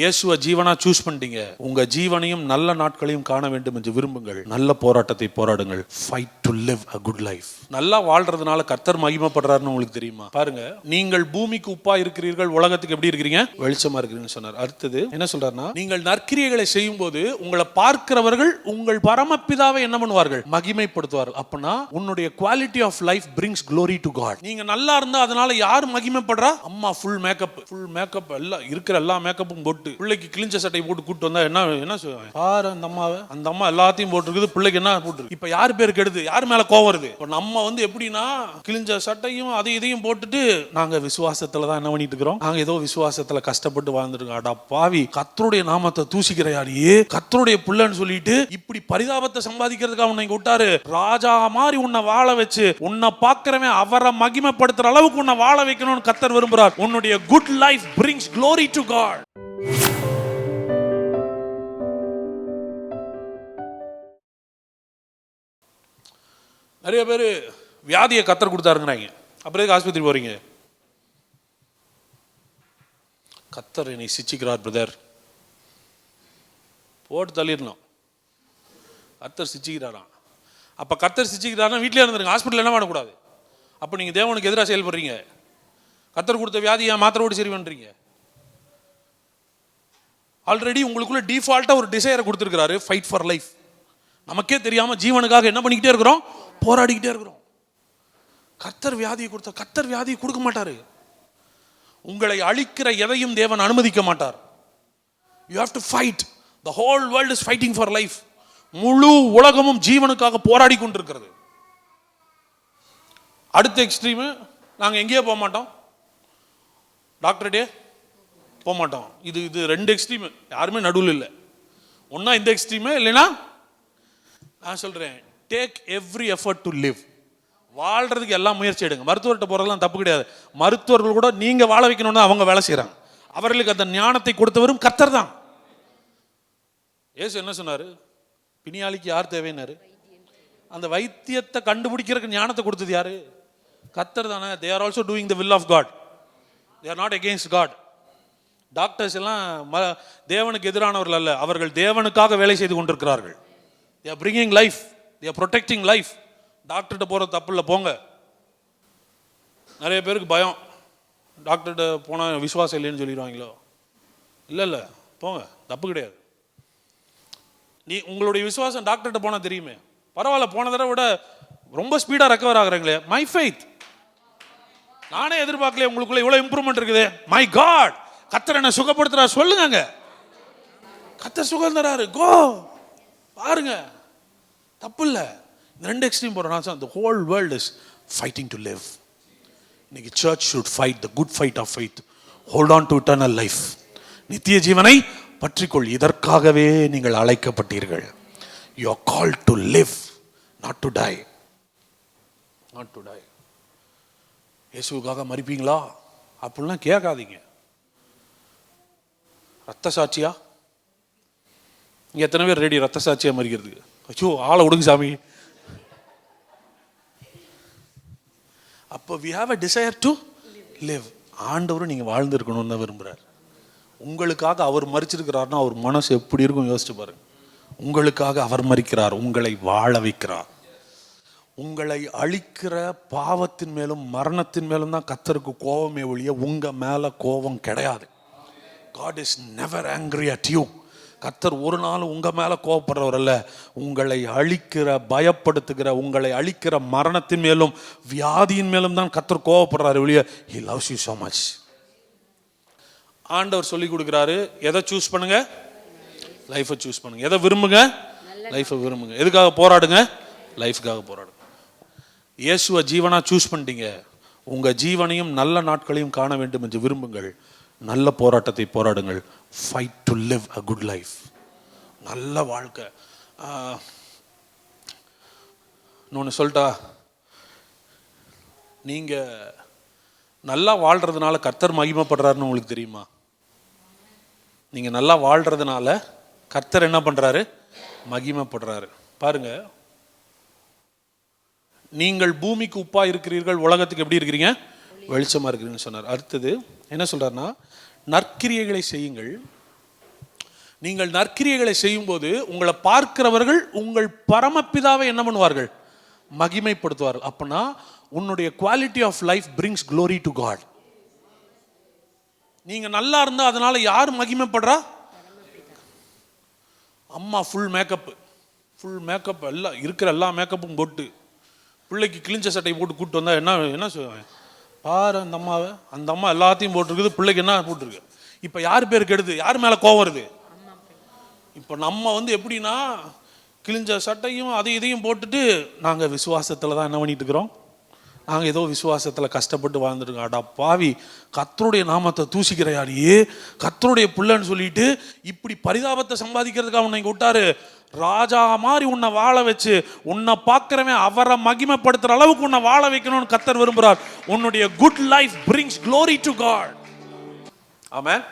இயேசுவை ஜீவனா சூஸ் பண்ணிட்டீங்க. உங்க ஜீவனையும் நல்ல நாட்களையும் காண வேண்டும் என்று விரும்புங்கள். நல்ல போராட்டத்தை போராடுங்கள். Fight to live a good life நல்லா வாழ்றதுனால கர்த்தர் மகிமைப்படுறாருன்னு உங்களுக்கு தெரியுமா? பாருங்க நீங்கள் பூமிக்கு உப்பா இருக்கிறீர்கள் உலகத்துக்கு எப்படி இருக்கிறீங்க? வெளிச்சமா இருக்கிறீங்கன்னு சொன்னார். அடுத்தது என்ன சொல்றாருன்னா நீங்கள் நற்கிரியைகளை செய்யும் போது உங்களை பார்க்கிறவர்கள் உங்கள் பரமப்பிதாவை என்ன பண்ணுவார்கள்? மகிமைப்படுத்துவார்கள். அப்பனா உன்னுடைய quality of life brings glory to God நீங்க நல்லா இருந்தா அதனால யார் மகிமைப்படுறா? அம்மா ஃபுல் மேக்கப் ஃபுல் மேக்கப் எல்லாம் இருக்கிற எல்லா மேக்கப்பும் போட்டு பிள்ளைக்கு கிழிஞ்ச சட்டை போட்டு கூட்டு வந்தா என்ன என்ன சொல்லுவாங்க பாரு அந்த அம்மாவை. அந்த அம்மா எல்லாத்தையும் போட்டுருக்குது பிள்ளைக்கு என்ன போட்டுருக்கு? இப்ப யார் பேர் கெடுது? யார் மேல கோவம் வருது? இப்ப நம்ம வந்து எப்படின்னா கிழிஞ்ச சட்டையும் அதை இதையும் போட்டுட்டு நாங்க விசுவாசத்துல தான் என்ன பண்ணிட்டு இருக்கிறோம்? நாங்க ஏதோ விசுவாசத்துல கஷ்டப்பட்டு வாழ்ந்துருக்கோம். அடா பாவி கத்தருடைய நாமத்தை தூசிக்கிற யாரையே கத்தருடைய புள்ளன்னு சொல்லிட்டு இப்படி பரிதாபத்தை சம்பாதிக்கிறதுக்காக உன்னை இங்க விட்டாரு ராஜா மாதிரி உன்னை வாழ வச்சு உன்னை பார்க்கிறவன் அவரை மகிமைப்படுத்துற அளவுக்கு உன்னை வாழ வைக்கணும்னு கத்தர் விரும்புறார். உன்னுடைய good life brings glory to God நிறைய பேர் வியாதியை கத்தர் கொடுத்தாருங்கிறாங்க. அப்புறம் எதுக்கு ஆஸ்பத்திரி போகிறீங்க கத்தர் என்னை சிச்சிக்கிறார் பிரதர் போட்டு தள்ளிடணும். கத்தர் சிச்சிக்கிறாராம். அப்போ கத்தர் சிச்சிக்கிறாருன்னா வீட்டிலே இருந்துருங்க. ஹாஸ்பிட்டல் என்ன பண்ணக்கூடாது? அப்போ நீங்கள் தேவனுக்கு எதிராக செயல்படுறீங்க. கத்தர் கொடுத்த வியாதியை மாத்திரை ஓடி சரி பண்ணுறீங்க ஆல்ரெடி உங்களுக்குள்ள டிஃபால்ட்டாக ஒரு டிசைரை கொடுத்துருக்கிறாரு ஃபைட் ஃபார் லைஃப் நமக்கே தெரியாமல் ஜீவனுக்காக என்ன பண்ணிக்கிட்டே இருக்கிறோம்? போராடிக்கிட்டே இருக்கிறோம். கர்த்தர் வியாதியை கொடுத்த கர்த்தர் வியாதியை கொடுக்க மாட்டாரு. உங்களை அழிக்கிற எதையும் தேவன் அனுமதிக்க மாட்டார். You have to fight the whole world is fighting for life முழு உலகமும் ஜீவனுக்காக போராடி கொண்டிருக்கிறது. அடுத்த எக்ஸ்ட்ரீமு நாங்கள் எங்கேயோ போக மாட்டோம். டாக்டர் டே போக மாட்டோம். இது இது ரெண்டு எக்ஸ்ட்ரீமு யாருமே நடுவில் இல்லை. ஒன்றா இந்த எக்ஸ்ட்ரீமு இல்லைன்னா நான் சொல்கிறேன் take every effort to live வாழ்கிறதுக்கு எல்லாம் முயற்சி எடுங்க. மருத்துவர்கிட்ட போகிறதெல்லாம் தப்பு கிடையாது. மருத்துவர்கள் கூட நீங்கள் வாழ வைக்கணும்னு அவங்க வேலை செய்கிறாங்க அவர்களுக்கு அந்த ஞானத்தை கொடுத்தவரும் கர்த்தர் தான். ஏசு என்ன சொன்னார்? பிணியாளிக்கு யார் தேவைன்னாரு? அந்த வைத்தியத்தை கண்டுபிடிக்கிறதுக்கு ஞானத்தை கொடுத்தது யாரு? கத்தர் தானே. They are also doing the will of God they are not against God doctors எல்லாம் ம தேவனுக்கு எதிரானவர்கள் அல்ல. அவர்கள் தேவனுக்காக வேலை செய்து கொண்டிருக்கிறார்கள். They are bringing life they are protecting life டாக்டர்கிட்ட போகிற தப்பு இல்லை போங்க. நிறைய பேருக்கு பயம். டாக்டர்கிட்ட போனால் விசுவாசம் இல்லைன்னு சொல்லிடுவாங்களோ? இல்லை இல்லை. போங்க. தப்பு கிடையாது. நீ உங்களுடைய விசுவாசம் டாக்டர்கிட்ட போனால் தெரியுமே. பரவாயில்ல போன தடவை விட ரொம்ப ஸ்பீடாக ரெக்கவர் ஆகுறாங்களே. மை ஃபைத் நானே எதிர்பார்க்கல உங்களுக்குள்ள இவ்வளோ இம்ப்ரூவ்மெண்ட் இருக்குது. மை காட் கத்தர் என்ன சுகப்படுத்துறா சொல்லுங்க கத்தர் சுகந்தரா தராரு கோ பாருங்க. தப்பு இல்லை இந்த ரெண்டு எக்ஸ்ட்ரீம் போகிறோம் the whole world is fighting to live இன்னைக்கு church should fight the good fight of fight hold on to eternal life நித்திய ஜீவனை பற்றிக்கொள். இதற்காகவே நீங்கள் அழைக்கப்பட்டீர்கள். You are call to live not to die not to die இயேசுக்காக மறிப்பீங்களா? அப்படிலாம் கேட்காதீங்க. ரத்த சாட்சியா? இங்கே எத்தனை பேர் ரெடி ரத்த சாட்சியாக மறிக்கிறதுக்கு? ஐயோ ஆளை விடுங்க சாமி. அப்போ we have a desire to live ஆண்டவரும் நீங்கள் வாழ்ந்துருக்கணும்னு தான் விரும்புகிறார் உங்களுக்காக அவர் மறிச்சிருக்கிறார்னா அவர் மனசு எப்படி இருக்கும் யோசிச்சு பாருங்க. உங்களுக்காக அவர் மறிக்கிறார் உங்களை வாழ வைக்கிறார். உங்களை அழிக்கிற பாவத்தின் மேலும் மரணத்தின் மேலும் தான் கத்தருக்கு கோபமே ஒழிய உங்கள் மேலே கோபம் கிடையாது. God is never angry at you கத்தர் ஒரு நாள் உங்கள் மேலே கோவப்படுறவர் அல்ல. உங்களை அழிக்கிற பயப்படுத்துகிற உங்களை அழிக்கிற மரணத்தின் மேலும் வியாதியின் மேலும் தான் கத்தர் கோவப்படுறாரு ஒழிய he loves you so much ஆண்டவர் சொல்லி கொடுக்குறாரு எதை சூஸ் பண்ணுங்க? லைஃபை சூஸ் பண்ணுங்க. எதை விரும்புங்க? லைஃபை விரும்புங்க. எதுக்காக போராடுங்க? லைஃப்காக போராடுங்க. இயேசுவை ஜீவனாக சூஸ் பண்ணிட்டீங்க. உங்கள் ஜீவனையும் நல்ல நாட்களையும் காண வேண்டும் என்று விரும்புங்கள். நல்ல போராட்டத்தை போராடுங்கள். Fight to live a good life நல்ல வாழ்க்கை. இன்னொன்று சொல்லிட்டா நீங்கள் நல்லா வாழ்கிறதுனால கர்த்தர் மகிமைப்படுறாருன்னு உங்களுக்கு தெரியுமா? நீங்கள் நல்லா வாழ்கிறதுனால கர்த்தர் என்ன பண்ணுறாரு மகிமைப்படுறாரு. பாருங்க. நீங்கள் பூமிக்கு உப்பாக இருக்கிறீர்கள் உலகத்துக்கு எப்படி இருக்கிறீங்க? வெளிச்சமாக இருக்கிறீங்கன்னு சொன்னார். அடுத்தது என்ன சொல்கிறாருன்னா நற்கிரியைகளை செய்யுங்கள். நீங்கள் நற்கிரியைகளை செய்யும்போது உங்களை பார்க்கிறவர்கள் உங்கள் பரமபிதாவை என்ன பண்ணுவார்கள்? மகிமைப்படுத்துவார்கள். அப்படின்னா உன்னுடைய quality of life brings glory to God நீங்கள் நல்லா இருந்தால் அதனால் யார் மகிமைப்படுறா? அம்மா ஃபுல் மேக்கப் ஃபுல் மேக்கப் எல்லாம் இருக்கிற எல்லா மேக்கப்பும் போட்டு பிள்ளைக்கு கிழிஞ்ச சட்டையை போட்டு கூட்டு வந்தால் என்ன என்ன சொல்லுவேன் பாரு அந்த அம்மாவை. அந்த அம்மா எல்லாத்தையும் போட்டிருக்குது. பிள்ளைக்கு என்ன போட்டிருக்கு? இப்போ யார் பேர் கெடுது? யார் மேலே கோவம் வருது? இப்போ நம்ம வந்து எப்படின்னா கிழிஞ்ச சட்டையும் அதையும் இதையும் போட்டுட்டு நாங்கள் விசுவாசத்தில் தான் என்ன பண்ணிட்டு இருக்கிறோம்? நாங்கள் ஏதோ விசுவாசத்தில் கஷ்டப்பட்டு வாழ்ந்துருக்கோம் அடா பாவி கத்தருடைய நாமத்தை தூசிக்கிற யாரையே கத்தருடைய புள்ளன்னு சொல்லிட்டு இப்படி பரிதாபத்தை சம்பாதிக்கிறதுக்காக அவனை விட்டாரு. ராஜா மாதிரி உன்னை வாழ வச்சு உன்னை பார்க்குறவன் அவரை மகிமைப்படுத்துகிற அளவுக்கு உன்னை வாழ வைக்கணும்னு கத்தர் விரும்புகிறார் உன்னுடைய good life brings glory to God ஆமாம்